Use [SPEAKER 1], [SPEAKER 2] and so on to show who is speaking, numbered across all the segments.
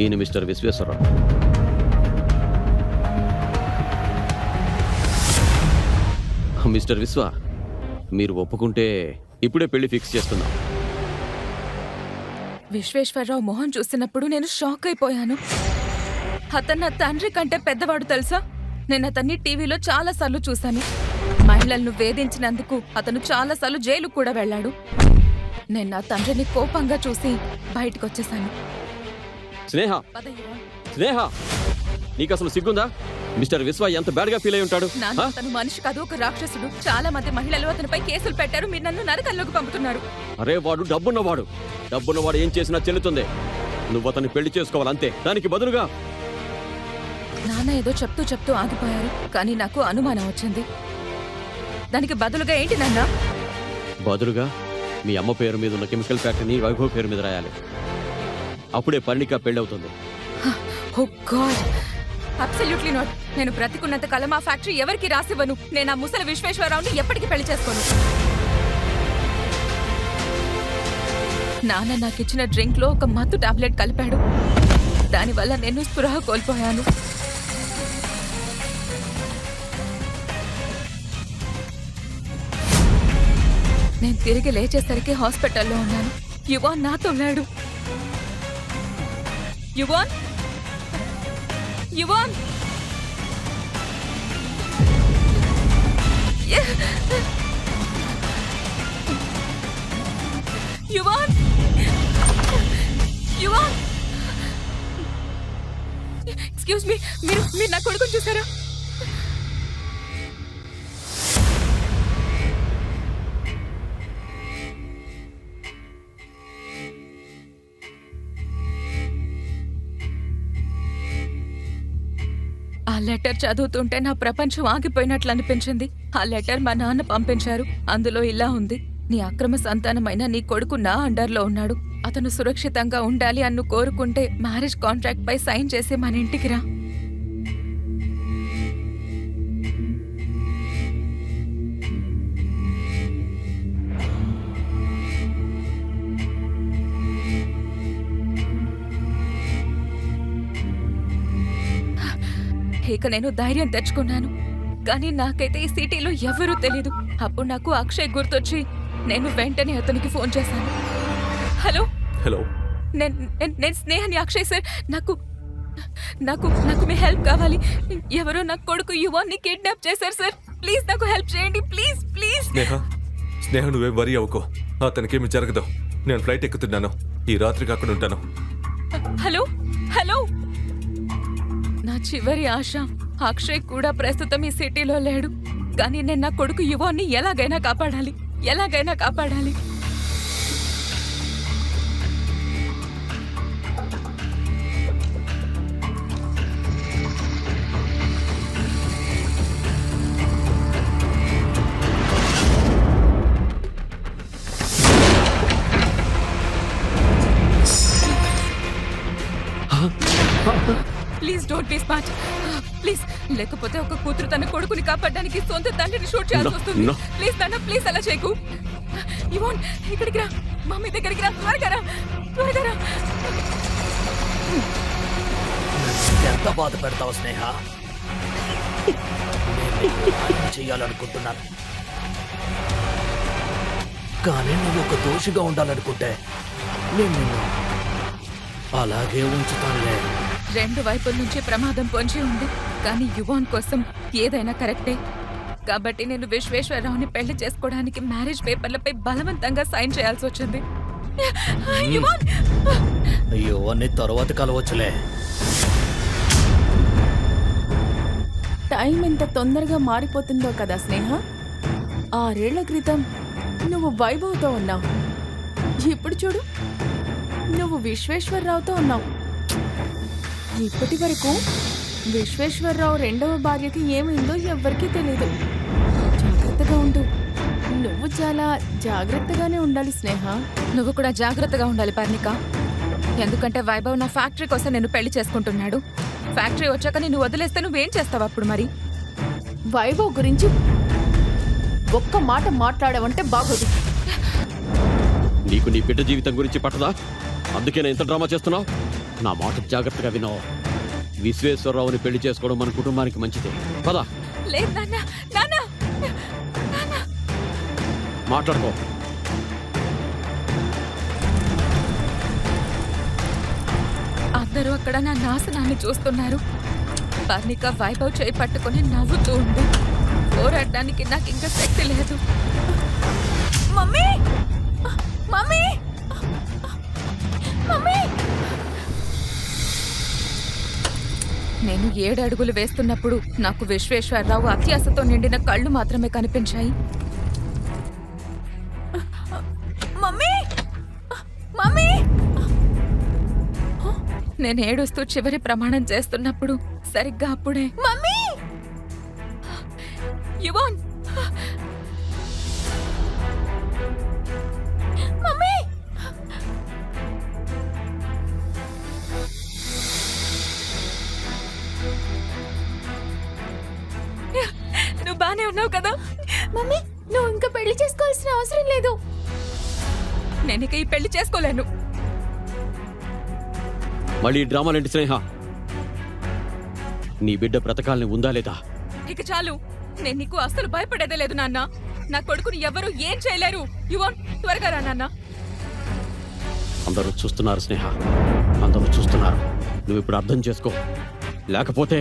[SPEAKER 1] ఈయన mister Visweswara Rao. Mister విశ్వ మీరు ఒప్పుకుంటే ఇప్పుడే పెళ్ళి ఫిక్స్ చేస్తున్నాం.
[SPEAKER 2] విశ్వేశ్వరరావు మొహం చూసినప్పుడు నేను షాక్ అయిపోయాను. అతను నా తండ్రి కంటే పెద్దవాడు తెలుసా? నేను అతన్ని టీవీలో చాలా సార్లు చూశాను. మహిళలను వేధించినందుకు అతను చాలా సార్లు జైలు కూడా వెళ్ళాడు. నేను నా తండ్రిని కోపంగా చూసి బయటకు వచ్చేసాను
[SPEAKER 1] స్నేహ. స్నేహ. నీకు అసలు సిగ్గుందా? మిస్టర్ విశ్వ ఎంత బ్యాడ్గా ఫీల్ అయి ఉంటాడు?
[SPEAKER 2] నాన్న? అతను మనిషి కాదు ఒక రాక్షసుడు. చాలా మంది మహిళలు అతనిపై కేసులు పెట్టారు. మీరు నన్ను నరకల్లోకి పంపుతున్నారు.
[SPEAKER 1] అరే వాడు డబ్బున్నవాడు. డబ్బున్నవాడు ఏం చేసినా చెల్లుతుంది. నువ్వు అతన్ని పెళ్ళి చేసుకోవాలంతే దానికి బదులుగా.
[SPEAKER 2] నాన్న ఏదో చెప్తూ చెప్తూ ఆగిపోయారు. కానీ నాకు అనుమానం వచ్చింది. దానికి బదులుగా ఏంటి నాన్న?
[SPEAKER 1] బదులుగా మీ అమ్మ పేరు మీద ఉన్న కెమికల్ ఫ్యాక్టరీని వైభవ్ పేరు మీద రాయాలి. అప్పుడే పర్ణిక పెళ్ళవుతుంది.
[SPEAKER 2] ఓ గాడ్ అబ్సల్యూట్లీ నాట్ నేను బ్రతికున్నంత కాలం ఆ ఫ్యాక్టరీ ఎవరికి రాసివ్వను? నేను ఆ ముసలి విశ్వేశ్వరరావుని ఎప్పటికీ పెళ్ళి చేసుకోను. నాన్న నాకు ఇచ్చిన డ్రింక్లో ఒక మత్తు టాబ్లెట్ కలిపాడు. దానివల్ల నేను స్పృహ కోల్పోయాను. నేను తిరిగి లేచేసరికి హాస్పిటల్లో ఉన్నాను. యువ నాతో లేడు యువాన్ యువాన్ యువాన్ యువాన్ ఎక్స్క్యూజ్ మీ మీరు మీరు నా కొడుకుని చూసారా లెటర్ చదువుతుంటే నా ప్రపంచం ఆగిపోయినట్లు అనిపించింది. ఆ లెటర్ మా నాన్న పంపించారు. అందులో ఇలా ఉంది. నీ అక్రమ సంతానమైన నీ కొడుకు నా అండర్లో ఉన్నాడు. అతను సురక్షితంగా ఉండాలి అన్ను కోరుకుంటే మ్యారేజ్ కాంట్రాక్ట్ పై సైన్ చేసి మన ఇంటికి రా. ఇక నేను ధైర్యం తెచ్చుకున్నాను. కానీ నాకైతే ఈ సిటీలో ఎవరూ తెలీదు. అప్పుడు నాకు అక్షయ్ గుర్తొచ్చి నేను వెంటనే అతనికి ఫోన్ చేశాను. హలో?
[SPEAKER 3] హలో.
[SPEAKER 2] నేను స్నేహని అక్షయ్ సార్ నాకు నాకు నాకు మీ హెల్ప్ కావాలి. ఎవరో నా కొడుకు యువాన్ని కిడ్నాప్ చేశారు సార్. ప్లీజ్ నాకు హెల్ప్ చేయండి ప్లీజ్ ప్లీజ్.
[SPEAKER 3] స్నేహ స్నేహ నువ్వేం వరి అవ్వకో. అతనికేమి జరగదు. నేను ఫ్లైట్ ఎక్కుతున్నాను. ఈ రాత్రికి అక్కడ ఉంటాను.
[SPEAKER 2] హలో? హలో? చివరి ఆశ. అక్షయ్ కూడా ప్రస్తుతం ఈ సిటీలో లేడు. కానీ నేను నా కొడుకు యువాన్ని ఎలాగైనా కాపాడాలి. ఎలాగైనా కాపాడాలి. డోంట్ బి స్మార్ట్ ప్లీజ్ లేకపోతే ఒక కూతురు తన కొడుకుని కాపాడడానికి సొంత తండ్రిని షూట్ చేయాల్సి వస్తుంది. ప్లీజ్ నాన్న ప్లీజ్ అలా చేయకు. ఇవోన్ ఇక్కడికి రా. మమ్మీ దగ్గరికి రా. త్వరగా రా. త్వరగా రా.
[SPEAKER 4] ఎంత బాధ పెడతావు స్నేహ? చేయాలనుకుంటున్నాను. కానీ నువ్వు ఒక దోషిగా ఉండాలనుకుంటే నేను నిన్ను అలాగే ఉంచుతానులే.
[SPEAKER 2] రెండు వైపుల నుంచి ప్రమాదం పొంచి ఉంది. కానీ యువాన్ కోసం ఏదైనా కరెక్టే. కాబట్టి నేను విశ్వేశ్వరరావుని పెళ్ళి చేసుకోవడానికి మ్యారేజ్ పేపర్లపై బలవంతంగా సైన్ చేయాల్సి వచ్చింది. యువాన్!
[SPEAKER 4] అయ్యో అన్ని తర్వాత కలవచ్చులే.
[SPEAKER 5] టైం ఎంత తొందరగా మారిపోతుందో కదా స్నేహ. ఆరేళ్ళ క్రితం నువ్వు వైభవ్తో ఉన్నావు. ఇప్పుడు చూడు నువ్వు విశ్వేశ్వరరావుతో ఉన్నావు. ఇప్పటి వరకు విశ్వేశ్వరరావు రెండవ భార్యకి ఏమైందో ఎవ్వరికీ తెలియదు జాగ్రత్తగా ఉండు. నువ్వు చాలా జాగ్రత్తగానే ఉండాలి స్నేహ.
[SPEAKER 2] నువ్వు కూడా జాగ్రత్తగా ఉండాలి పర్ణిక. ఎందుకంటే వైభవ్ నా ఫ్యాక్టరీ కోసం నేను పెళ్ళి చేసుకుంటున్నాడు. ఫ్యాక్టరీ వచ్చాక నేను వదిలేస్తే నువ్వేం చేస్తావు అప్పుడు మరి?
[SPEAKER 5] వైభవ్ గురించి ఒక్క మాట మాట్లాడవంటే బాగోదు.
[SPEAKER 1] నీకు నీ బిడ్డ జీవితం గురించి పట్టదా? అందుకే నేను ఇంత డ్రామా చేస్తున్నావు? నా మాట జాగ్రత్తగా వినో. విశ్వేశ్వరరావుని పెళ్ళి చేసుకోవడం మన కుటుంబానికి మంచిదే. పద.
[SPEAKER 2] లేదు నాన్న నాన్న
[SPEAKER 1] మాట్లాడుకో.
[SPEAKER 2] అందరూ అక్కడ నా నాశనాన్ని చూస్తున్నారు. పర్ణిక వైభవ్ చేయి పట్టుకొని నవ్వుతూ ఉంది. పోరాడడానికి నాకు ఇంకా శక్తి లేదు. మమ్మీ! మమ్మీ! మమ్మీ! నేను ఏడు అడుగులు వేస్తున్నప్పుడు నాకు విశ్వేశ్వరరావు అత్యాశతో నిండిన కళ్ళు మాత్రమే కనిపించాయి. మమ్మీ! మమ్మీ! నేను ఏడుస్తూ చివరి ప్రమాణం చేస్తున్నప్పుడు సరిగ్గా అప్పుడే మమ్మీ! యువన్! బానే ఉన్నావు కదా.
[SPEAKER 5] మమ్మీ నువ్వు ఇంకా పెళ్ళి చేసుకోవాల్సిన అవసరం లేదు.
[SPEAKER 2] నేను ఇక ఈ పెళ్ళి చేసుకోలేను.
[SPEAKER 1] మళ్ళీ ఈ డ్రామాలేంటి స్నేహ. నీ బిడ్డ బ్రతకాలని ఉందా లేదా?
[SPEAKER 2] ఇక చాలు. నేను నీకు అస్సలు భయపడేదే లేదు నాన్న. నా కొడుకుని ఎవరు ఏం చేయలేరు. యువన్ త్వరగా రా నాన్న.
[SPEAKER 1] అందరూ చూస్తున్నారు స్నేహ. అందరూ చూస్తున్నారు. నువ్వు ఇప్పుడు అర్థం చేసుకో. లేకపోతే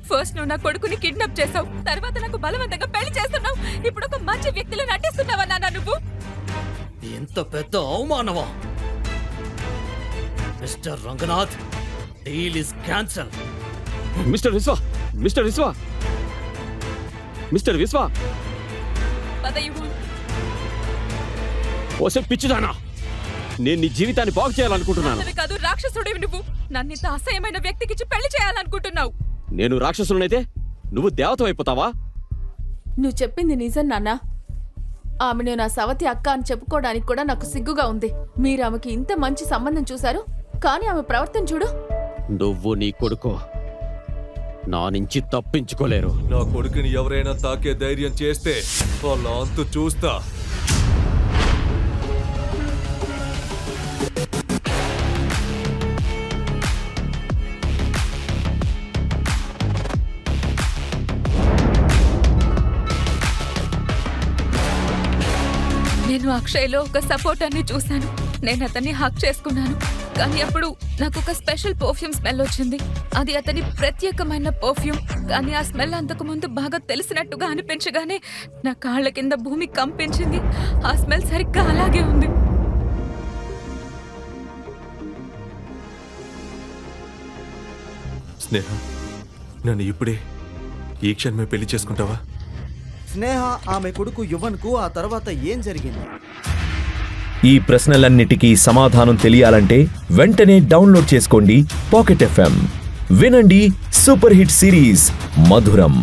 [SPEAKER 2] ఫస్ట్ నువ్వు నా కొడుకుని కిడ్నాప్ చేసావు. తర్వాత నాకు బలవంతంగా పెళ్ళి చేస్తున్నావు. ఇప్పుడు ఒక మంచి వ్యక్తిలో నటిస్తున్నావా నాన్న నువ్వు?
[SPEAKER 4] ఎంత పెద్ద అవమానమా? Mister Ranganath deal is cancel
[SPEAKER 1] mister Vishwa mister Vishwa. Mister Vishwa.
[SPEAKER 2] పద
[SPEAKER 1] ఓసే పిచ్చిదానా. నేను నీ జీవితాన్ని బాగు చేయాలనుకుంటున్నాను.
[SPEAKER 2] కాదు రాక్షసుడివి నువ్వు. నన్ను ఇంత అసహ్యమైన వ్యక్తికిచ్చి పెళ్ళి చేయాలనుకుంటున్నావు.
[SPEAKER 1] నేను రాక్షసునైతే నువ్వు దేవత అయిపోతావా?
[SPEAKER 5] నువ్వు చెప్పింది నిజం నాన్న. ఆమెను నా సవతి అక్క అని చెప్పుకోవడానికి కూడా నాకు సిగ్గుగా ఉంది. మీరు ఆమెకి ఇంత మంచి సంబంధం చూశారు? కానీ ఆమె ప్రవర్తన చూడు.
[SPEAKER 1] నువ్వు నీ కొడుకు. నా నుంచి తప్పించుకోలేరు.
[SPEAKER 3] నా కొడుకుని ఎవరైనా తాకే ధైర్యం చేస్తే వాళ్ళ అంతు చూస్తా.
[SPEAKER 2] నేను అక్షయ్లో ఒక సపోర్టర్ని చూశాను. నేను అతన్ని హక్ చేసుకున్నాను. కానీ అప్పుడు నాకు ఒక స్పెషల్ పర్ఫ్యూమ్ స్మెల్ వచ్చింది. అది అతని ప్రత్యేకమైన పర్ఫ్యూమ్. కానీ ఆ స్మెల్ అంతకు ముందు బాగా తెలిసినట్టుగా అనిపించగానే నా కాళ్ళ కింద భూమి కంపించింది. ఆ స్మెల్ సరిగ్గా అలాగే ఉంది.
[SPEAKER 3] స్నేహ నన్ను ఇప్పుడే ఈ క్షణమే పెళ్ళి చేసుకుంటావా?
[SPEAKER 6] స్నేహ ఆమె కొడుకు యువన్కు ఆ తర్వాత ఏం జరిగింది?
[SPEAKER 7] ఈ ప్రశ్నలన్నిటికీ సమాధానం తెలియాలంటే వెంటనే డౌన్లోడ్ చేసుకోండి పాకెట్ ఎఫ్ఎం. వినండి సూపర్ హిట్ సిరీస్ మధురం.